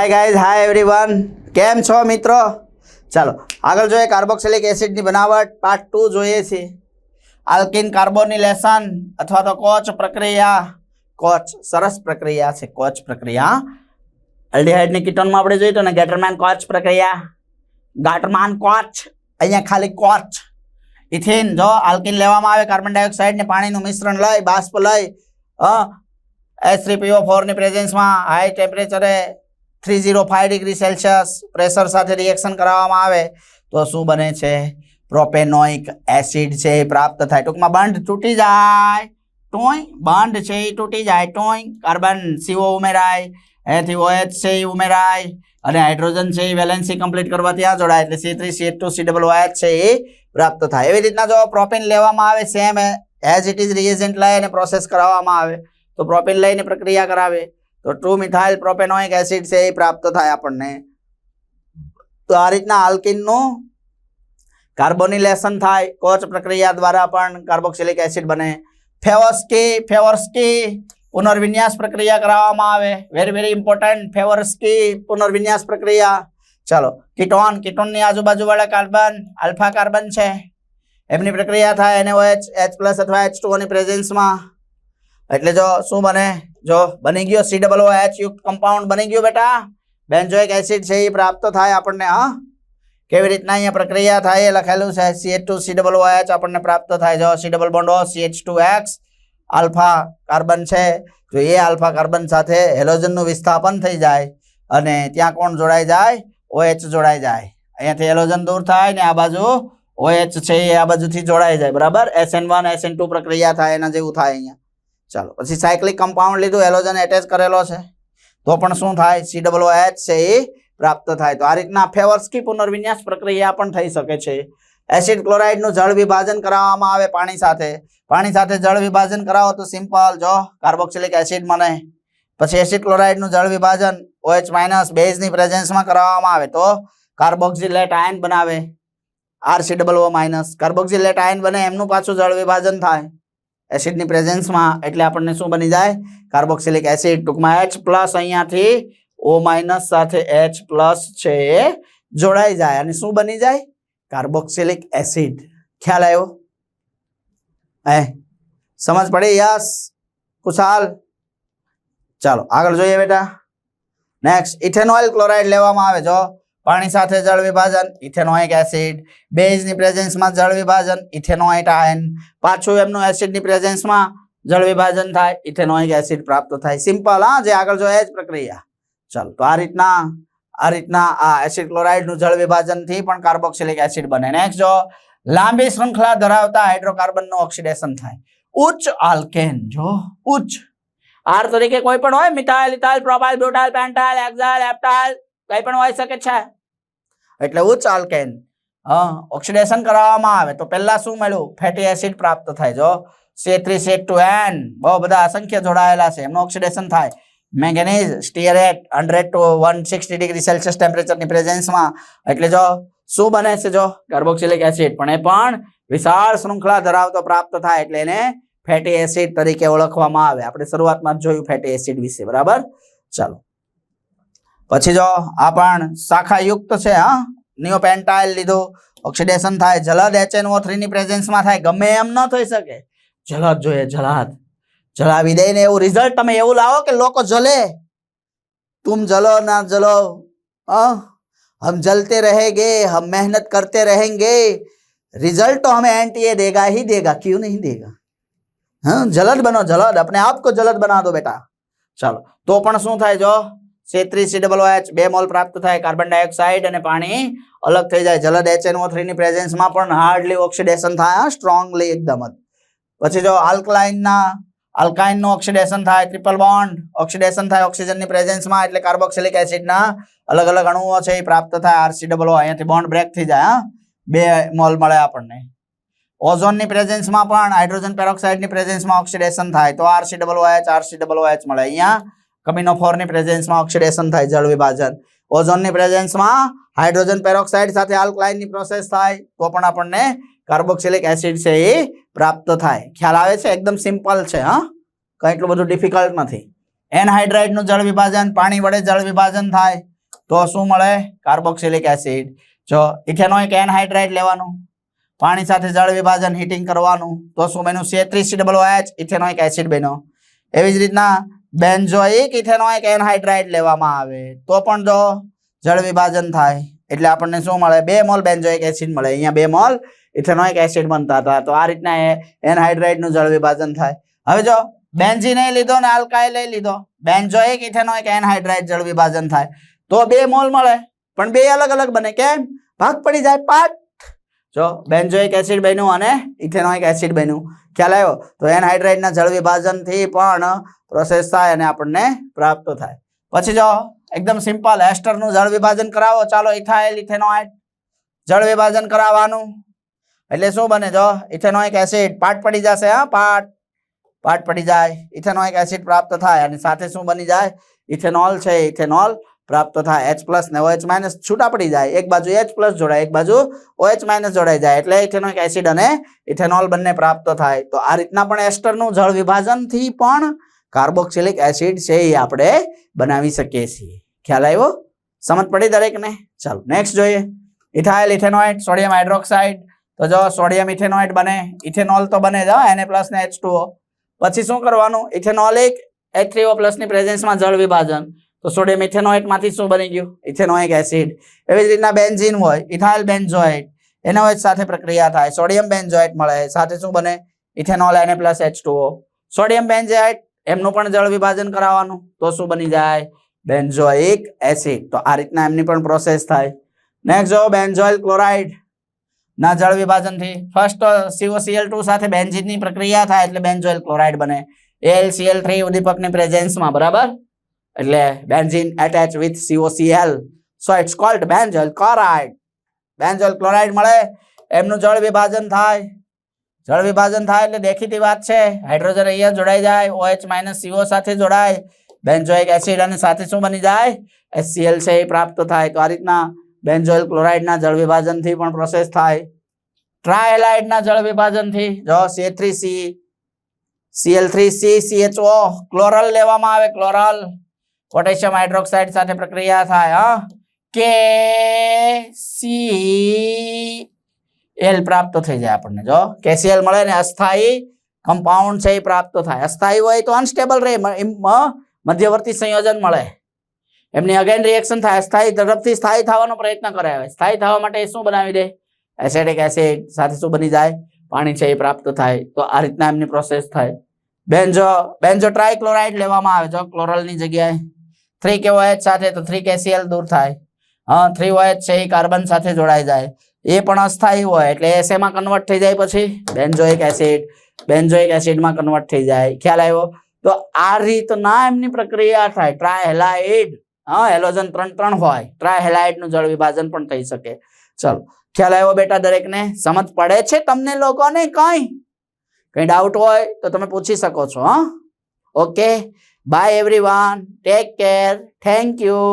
Hi guys hi everyone કેમ છો મિત્રો? ચાલો, આગળ જોઈએ કાર્બોક્સિલિક એસિડની બનાવટ. પાર્ટ ટુ જોઈએ છીએ. આલ્કિન કાર્બોનિલેશન અથવા તો કોચ પ્રક્રિયા. કોચ, સરસ પ્રક્રિયા છે, કોચ પ્રક્રિયા. એલ્ડિહાઇડની કીટોનમાં આપણે જોઈએ તો ને, ગેટરમેન કોચ પ્રક્રિયા. ગાટરમાન કોચ, અહીંયા ખાલી કોચ. ઇથિન, જો આલ્કિન લેવામાં આવે, કાર્બન ડાયોક્સાઇડ ને પાણીનું મિશ્રણ લઈ, બાષ્પ લઈ એસ થ્રી પીઓ ફોરની પ્રેઝન્સમાં high ટેમ્પરેચરે three zero five degree Celsius pressure સાથે રિએક્શન કરાવવામાં આવે, તો શું બને છે? પ્રોપેનોઇક એસિડ છે એ પ્રાપ્ત થાય. ટૂંકમાં બંધ તૂટી જાય. ટોઈ બંધ છે એ તૂટી જાય. ટોઈ કાર્બન સીઓ ઉમેરાય, એથી ઓએચ છે એ ઉમેરાય, અને હાઇડ્રોજન છે એ વેલેન્સી કમ્પ્લીટ કરવા ત્યાં જોડાય. એટલે C three, C two, C double OH છે એ પ્રાપ્ત થાય. એવી રીતના જો પ્રોપેન લેવામાં આવે, same as it is reagent લઈ અને પ્રોસેસ કરાવવામાં આવે, તો પ્રોપેન લઈને પ્રક્રિયા કરાવે. તો ટુ મિથાઇલ પ્રોપેનોઇક એસિડ છે એ પ્રાપ્ત થાય આપણને. તો આ રીતના આલ્કિનનું કાર્બોનિલેશન થાય. કોચ પ્રક્રિયા દ્વારા પણ કાર્બોક્સિલિક એસિડ બને. ફેવસ્કી ફેવર્સ્કી પુનર્વિન્યાસ પ્રક્રિયા કરાવવામાં આવે. વેરી વેરી ઇમ્પોર્ટન્ટ ફેવર્સ્કી પુનર્વિન્યાસ પ્રક્રિયા. ચાલો કિટોન કિટોનની આજુબાજુવાળા કાર્બન આલ્ફા કાર્બન છે. એમની પ્રક્રિયા થાય એને એચ એચ પ્લસ અથવા એચ ટુઓની પ્રેઝન્સમાં એટલે જો શું બને? જો બની ગયો સી ડબલ એચ યુક્ત કમ્પાઉન્ડ બની ગયું બેટા બેન્ઝોઇક એસિડ છે એ પ્રાપ્ત થાય આપણને હા કેવી રીતના અહીંયા પ્રક્રિયા થાય એ લખેલું છે C H two C double H આપણને પ્રાપ્ત થાય જો C double bond C H two X alpha carbon છે તો એ આલ્ફા કાર્બન સાથે હેલોજનનું વિસ્થાપન થઈ જાય, અને ત્યાં કોણ જોડાઈ જાય? ઓએચ જોડાઈ જાય. અહીંયાથી હેલોજન દૂર થાય ને આ બાજુ ઓએચ છે એ આ બાજુથી જોડાઈ જાય, બરાબર? એસએન વન એસએન ટુ પ્રક્રિયા થાય એના જેવું થાય અહીંયા. ચાલો, પછી સાયક્લિક કમ્પાઉન્ડ લીધું એલોજન એટેચ કરેલો છે. તો પણ શું થાય? સી ડબલ એચ છે એ પ્રાપ્ત થાય. તો આ રીતના ફેવર્સકી પુનર્વિન્યાસ પ્રક્રિયા પણ થઈ શકે છે. એસિડ ક્લોરાઇડનું જળ વિભાજન કરાવવામાં આવે પાણી સાથે. પાણી સાથે જળ વિભાજન કરાવો તો સિમ્પલ. જો કાર્બોક્સિલિક એસિડ મને. પછી એસિડ ક્લોરાઇડનું જળ વિભાજન ઓએચ માઇનસ બેઝની પ્રેઝન્સમાં કરાવવામાં આવે તો કાર્બોક્સિલેટ આયન બનાવે. R C double O minus carboxylate ion બને, એમનું પાછું જળ વિભાજન થાય. એસિડની પ્રેઝન્સમાં એટલે આપણને શું બની જાય? Carboxylic acid. ટૂંકમાં એચ પ્લસ અહીંયાથી ઓ માઇનસ સાથે એચ પ્લસ છે એ જોડાઈ જાય. અને શું બની જાય? Carboxylic acid. ખ્યાલ આવ્યો? એ સમજ પડી? યસ. કુશાલ. ચાલો, આગળ જોઈએ બેટા. નેક્સ્ટ ઇથેનોઇલ ક્લોરાઇડ લેવામાં આવે જો પાણી સાથે જળ વિભાજન ઇથેનોઇક એસિડ. બેઝની પ્રેઝન્સમાં જળ વિભાજન ઇથેનોઇટ આયન. પાછું એમનું એસિડની પ્રેઝન્સમાં જળ વિભાજન થાય, ઇથેનોઇક એસિડ પ્રાપ્ત થાય. સિમ્પલ, હા, જે આગળ જોઈએ એ જ પ્રક્રિયા. ચાલો, તો આ રીતના આ રીતના આ એસિડ ક્લોરાઇડનું જળ વિભાજનથી પણ કાર્બોક્સિલિક એસિડ બને. નેક્સ્ટ જો, લાંબી શૃંખલા ધરાવતા હાઇડ્રોકાર્બનનું ઓક્સિડેશન થાય. ઉચ્ચ આલ્કેન, જો, ઉચ્ચ. આર તરીકે કોઈ પણ હોય, methyl, ethyl, propyl, butyl, pentyl, hexyl, heptyl. કંઈ પણ હોઈ શકે છે? એટલે ઉચ્ચ આલ્કેન ઓક્સિડેશન કરાવવામાં આવે તો પહેલા શું મળ્યું? ફેટી એસિડ પ્રાપ્ત થાય, જો. સેત્રીસ સી ટુ એન બહુ બધા અસંખ્ય જોડાયેલા છે, એમનું ઓક્સિડેશન થાય. Manganese stearate hundred two one sixty degree Celsius ટેમ્પરેચરની પ્રેઝન્સમાં એટલે જો, શું બને છે, જો? કાર્બોક્સિલિક એસિડ પણ એ પણ વિશાળ શૃંખલા ધરાવતો પ્રાપ્ત થાય, એટલે એને ફેટી એસિડ તરીકે ઓળખવામાં આવે. આપણે શરૂઆતમાં જોયું ફેટી એસિડ વિશે, બરાબર? ચાલો. પછી જો આ પણ શાખાયુક્ત છે હા નિયોપેન્ટાઇલ લીધું ઓક્સિડેશન થાય જલદ HNO3 ની પ્રેઝન્સમાં થાય ગમે એમ ન થઈ શકે જલદ જોઈએ જલદ જલાવી દઈને એવું રિઝલ્ટ તમે એવું લાવો કે લોકો જલે तुम जलो ना जलो हाँ हम जलते रहेंगे हम मेहनत करते रहेंगे रिजल्ट तो हमें एनटीए देगा ही देगा क्यों नहीं देगा हाँ जलद बनो जलद अपने आप को जलद बना दो बेटा ચાલો તો પણ શું થાય જો C three C double H બે મોલ પ્રાપ્ત થાય. કાર્બન ડાયોક્સાઇડ અને પાણી અલગ થઈ જાય. જલદ એચએનઓ થ્રી ની પ્રેઝન્સમાં પણ હાર્ડલી ઓક્સિડેશન થાય સ્ટ્રોંગલી એકદમ જ. પછી જો આલ્કલાઇનના આલ્કાઇનનું ઓક્સિડેશન થાય ટ્રિપલ બોન્ડ ઓક્સિડેશન થાય ઓક્સિજનની પ્રેઝન્સમાં એટલે કાર્બોક્સિલિક એસિડના અલગ અલગ અણુઓ છે એ પ્રાપ્ત થાય. આરસી ડબલ અહીંયાથી બોન્ડ બ્રેક થઈ જાય, હા. બે મોલ મળે આપણને. ઓઝોનની પ્રેઝન્સમાં પણ, હાઇડ્રોજન પેરોક્સાઇડની પ્રેઝન્સમાં ઓક્સિડેશન થાય. તો RC double H RC double H મળે. અહીંયા કમિનો ફોરની પ્રેઝન્સમાં ઓક્સિડેશન થાય જળ વિભાજન ઓઝોનની પ્રેઝન્સમાં હાઇડ્રોજન પેરોક્સાઇડ સાથે આલ્કલાઇનની પ્રોસેસ થાય, તો પણ આપણને કાર્બોક્સિલિક એસિડ છે એ પ્રાપ્ત થાય. ખ્યાલ આવે છે? એકદમ સિમ્પલ છે, હા? કંઈ એટલું બધું ડિફિકલ્ટ નથી. એનહાઇડ્રાઇડનું જળ વિભાજન પાણી વડે જળ વિભાજન થાય, તો શું મળે? કાર્બોક્સિલિક એસિડ જો ઇથેનોઇક એનહાઇડ્રાઇડ લેવાનું, પાણી સાથે જળ વિભાજન હીટિંગ કરવાનું, તો શું બન્યું? C3 એચ ઇથેનોઇક એસિડ બન્યો. એવી જ રીતના બેન્ઝોઇક ઇથેનોઇક એનહાઇડ્રાઇડ લેવામાં આવે. તો પણ જો જળ વિભાજન થાય, એટલે આપણને શું મળે? બે મોલ બેન્ઝોઇક એસિડ મળે. અહીંયા બે મોલ ઇથેનોઇક એસિડ બનતા હતા. તો આ રીતના એનહાઇડ્રાઇડનું જળ વિભાજન થાય. હવે જો નહીં લીધો ને આલ્કાઇલ લીધો, બેન્ઝોઇક, ઇથેનોઇક, એનહાઇડ્રાઇડ જળ વિભાજન થાય. તો બે મોલ મળે, પણ બે અલગ અલગ બને. કેમ? ભાગ પડી જાય પાટ જો બેન્ઝોઇક એસિડ બન્યું અને ઇથેનોઇક એસિડ બન્યું. ખ્યાલ આવ્યો? તો એનહાઇડ્રાઇડના જળ વિભાજનથી પણ પ્રોસેસ થાય અને આપણને પ્રાપ્ત થાય. પછી જો એકદમ સિમ્પલ એસ્ટરનું જળ વિભાજન કરાવો, ચાલો ઇથાઇલ, ઇથેનોઇડ જળ વિભાજન કરાવવાનું. એટલે શું બને જો? ઇથેનોઇક એસિડ, પાટ પડી જશે, હા, પાટ. પાટ પડી જાય, ઇથેનોઇક એસિડ પ્રાપ્ત થાય અને સાથે શું બની જાય? ઇથેનોલ છે, ઇથેનોલ પ્રાપ્ત થાય. એચ પ્લસ ને ઓએચ માઇનસ છૂટા પડી જાય. એક બાજુ એચ પ્લસ જોડાય, એક બાજુ ઓએચ માઇનસ જોડાઈ જાય. એટલે ઇથેનોઇક એસિડ અને ઇથેનોલ બંને પ્રાપ્ત થાય. તો આ રીતના પણ એસ્ટરનું જળ વિભાજનથી પણ કાર્બોક્સિલિક એસિડ છે એ આપણે બનાવી શકીએ છીએ. ખ્યાલ આવ્યો? સમજ પડી દરેકને? ચાલો નેક્સ્ટ જોઈએ. Ethyl ethanoate, sodium hydroxide. તો જો સોડિયમ ઇથેનોઇડ બને, ઇથેનોલ તો બને જ એને પ્લસ ને એચ પછી શું કરવાનું? ઇથેનોલિક એચ થ્રીઓ પ્લસની પ્રેઝન્સમાં જળ વિભાજન. તો સોડિયમ ઇથેનોઇટમાંથી શું બની ગયું? Ethanoic acid. એવી જ રીતના બેન્ઝીન હોય, ઇથાઇલ બેન્ઝોઇટ એનો જ સાથે પ્રક્રિયા થાય. સોડિયમ બેન્ઝોઇટ મળે, સાથે શું બને? ઇથેનોલ એને પ્લસ એચ સોડિયમ બેન્ઝાઇટ એમનું પણ જળ વિભાજન કરાવવાનું, તો શું બની જાય? Benzoic acid. તો આ રીતના એમની પણ પ્રોસેસ થાય. નેક્સ્ટ જો બેન્ઝોઇલ ક્લોરાઇડ. ના જળ વિભાજનથી. ફર્સ્ટ COCl2 સાથે બેન્ઝીનની પ્રક્રિયા થાય એટલે બેન્ઝોઇલ ક્લોરાઇડ બને. AlCl3 ઉદ્દીપકની પ્રેઝન્સમાં બરાબર? એટલે benzene attach with COCl so it's called benzoyl chloride. Benzoyl chloride મળે, એમનું જળ વિભાજન થાય. જળ વિભાજન થાય એટલે દેખીતી વાત છે. હાઇડ્રોજન અહીંયા જોડાઈ જાય ઓએચ માઇનસ સીઓ સાથે જોડાય. બેન્ઝોઇક એસિડ અને સાથે શું બની જાય? એસસીએલ છે એ પ્રાપ્ત થાય. તો આ રીતના બેન્ઝોઇલ ક્લોરાઇડના જળ વિભાજનથી પણ પ્રોસેસ થાય. ટ્રાયલાઇડના જળ વિભાજનથી. જો CA three C Cl three C CHO chloral લેવામાં આવે. ક્લોરલ પોટેશિયમ હાઇડ્રોક્સાઇડ સાથે પ્રક્રિયા થાય, હા. કે સી એલ પ્રાપ્ત થઈ જાય આપણને. જો કેસીએલ મળે ને અસ્થાયી કમ્પાઉન્ડ છે એ પ્રાપ્ત થાય. અસ્થાયી હોય તો અનસ્ટેબલ રહે મધ્યવર્તી સંયોજન મળે. એમની અગેન રિએક્શન થાય. સ્થાયી ઝડપથી સ્થાયી થવાનો પ્રયત્ન કરે હવે સ્થાયી થવા માટે શું બનાવી દે? એસેડિક એસિડ સાથે શું બની જાય? પાણી છે એ પ્રાપ્ત થાય. તો આ રીતના એમની પ્રોસેસ થાય. બેન્જો બેન્જો ટ્રાયક્લોરાઇડ લેવામાં આવે. જો ક્લોરલની જગ્યાએ થ્રી કે OH સાથે, તો થ્રી કેસીએલ દૂર થાય. હા થ્રી ઓએચ છે એ કાર્બન સાથે જોડાઈ જાય. એ પણ અસ્થાયી હોય, એટલે એસેમાં કન્વર્ટ થઈ જાય પછી બેન્ઝોઇક એસિડ, બેન્ઝોઇક એસિડમાં કન્વર્ટ થઈ જાય. ખ્યાલ આવ્યો? તો આ રીતના એમની પ્રક્રિયા થાય. ટ્રાયહેલાઇડ, હા હેલોજન ત્રણ ત્રણ હોય. ટ્રાયહેલાઇડનું જળ વિભાજન પણ થઈ શકે. ચલો, ખ્યાલ આવ્યો બેટા દરેકને? સમજ પડે છે તમને લોકોને કંઈ? કંઈ ડાઉટ હોય તો તમે પૂછી શકો છો, હા. Okay bye everyone take care thank you